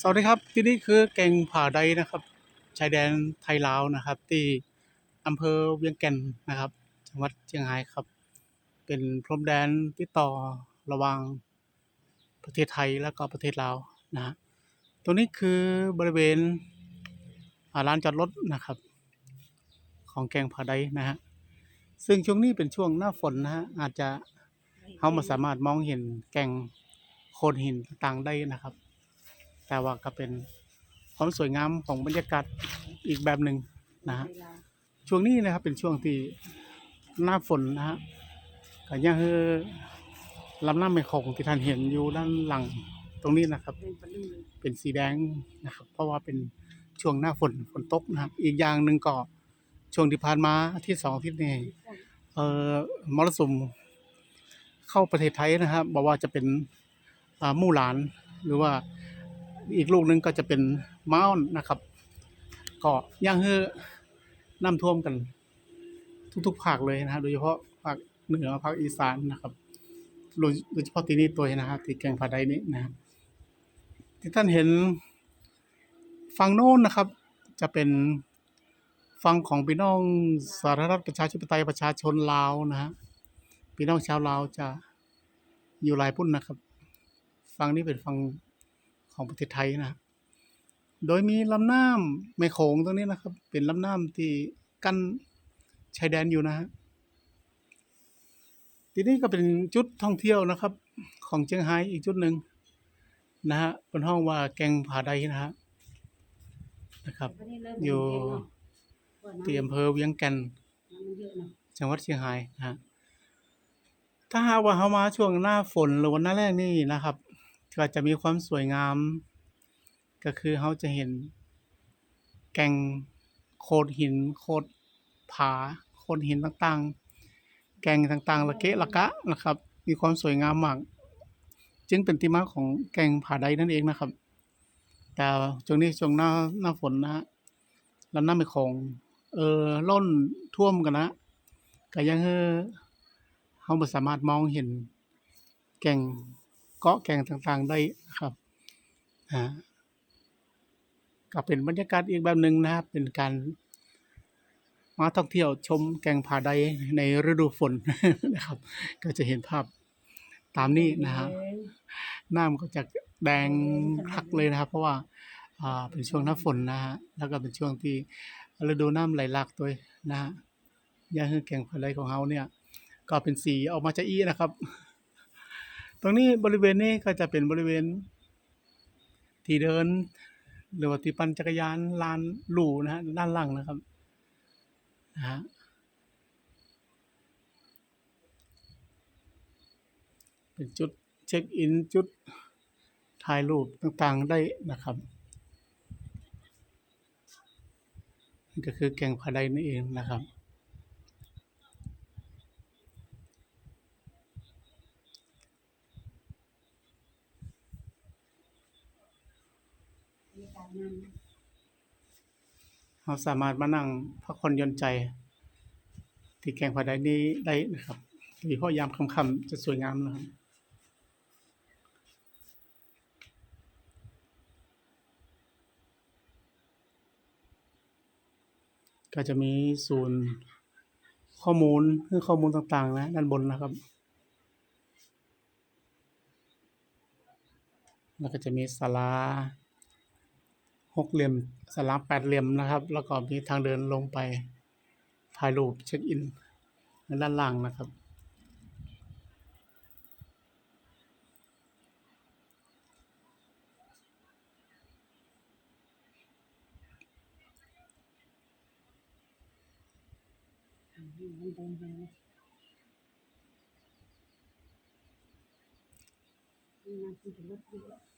สวัสดีครับที่นี่คือแก่งผาไดนะครับ ชายแดนไทยลาวนะครับ ที่อำเภอเวียงแก่นนะครับ จังหวัดเชียงรายครับ เป็นพรมแดนที่ต่อระหว่างประเทศไทยแล้วก็ประเทศลาวนะฮะตรงนี้คือบริเวณอ่าลานจอดรถนะครับ ของแก่งผาไดนะฮะซึ่งช่วงนี้เป็นช่วงหน้าฝนนะฮะอาจจะเขามาสามารถมองเห็นแก่งโขดหินต่างๆได้นะครับ แต่ว่าก็เป็นความสวยงามของบรรยากาศอีกแบบหนึ่งนะฮะช่วงนี้นะครับเป็นช่วงที่หน้าฝนนะฮะก็ยังคือลำน้ำแม่โขงที่ท่านเห็นอยู่ด้านหลังตรงนี้นะครับ เป็นสีแดงนะครับ เพราะว่าเป็นช่วงหน้าฝนฝนตกนะครับ อีกอย่างหนึ่งก็ช่วงที่ผ่านมาอาที่สองอาที่นี่เอ่อมรสุมเข้าประเทศไทยนะครับบอกว่าจะเป็นมู่หลานหรือว่า อีกลูกหนึงก็จะเป็นม้าอ้อนนะครับ ก็ยังคือน้ำท่วมกัน ทุกๆภาคเลยนะฮะโดยเฉพาะภาคเหนือภาคอีสานนะครับโดยโดยเฉพาะที่นี่ตัวนะครับที่แกงผาไดนี้นะครับที่ท่านเห็นฝั่งโน้นนะครับ จะเป็นฝั่งของพี่น้องสาธารณรัฐประชาธิปไตยประชาชนลาวนะฮะพี่น้องชาวลาวจะอยู่หลายพุ่นนะครับ ฝั่งนี้เป็นฝั่ง ของประเทศไทยนะครับโดยมีลำน้ำแม่โขงตรงนี้นะครับ เป็นลำน้ำที่กั้นชายแดนอยู่นะฮะทีนี้ก็เป็นจุดท่องเที่ยวนะครับ ของเชียงไฮ้อีกจุดหนึ่งนะฮะบนห้องว่าแกงผาไดนะฮะนะครับ อยู่ที่อำเภอเวียงแก่นจังหวัดเชียงรายนะฮะถ้าหากว่าเขามาช่วงหน้าฝนหรือวันหน้าแรกนี่นะครับ ก็จะมีความสวยงาม ก็คือเขาจะเห็น แก่งโขดหินโขดผาโขดหินต่างๆ แก่งต่างๆละเกะละกะนะครับ มีความสวยงามมาก จึงเป็นที่มาของแก่งผาไดนั่นเองนะครับ แต่ช่วงนี้ช่วงหน้าหน้าฝนนะฮะลำน้ำไม่คงเออล้นท่วมกันนะก็ยังเฮอเขาบ่สามารถมองเห็นแก่ง เกาะแก่งต่างๆได้ครับอ่าก็เป็นบรรยากาศอีกแบบหนึ่งนะครับเป็นการมาท่องเที่ยวชมแก่งผาไดในฤดูฝนนะครับ ก็จะเห็นภาพตามนี้นะฮะน้ำก็จะแดงคลักเลยนะครับ เพราะว่าเป็นช่วงหน้าฝนนะฮะแล้วก็เป็นช่วงที่ฤดูน้ำไหลหลากตัวนะฮะย่างคือแก่งผาไดของเฮาเนี่ย ก็เป็นสีออกมาจะอี้นะครับ ตรงนี้บริเวณนี้ก็จะเป็นบริเวณ ที่เดิน หรือว่าที่ปั่นจักรยานลานลู่นะฮะด้านหลังนะครับนะฮะเป็นจุดเช็คอินจุดถ่ายรูปต่างๆได้นะครับก็คือแก่งผาไดนี่เองนะครับ เราสามารถมานั่งพักผ่อนหย่อนใจ ที่แกงผาไดนี้ได้นะครับโดยเฉพาะยามค่ำๆจะสวยงามนะครับก็จะมีศูนย์ข้อมูลคือข้อมูลต่างๆ นะ ด้านบนนะครับ แล้วก็จะมีศาลา หกเหลี่ยมศาลาแปดเหลี่ยมนะครับ แล้วก็มีทางเดินลงไปถ่ายรูปเช็คอินในด้านล่างนะครับมันเป็นรถเยอะ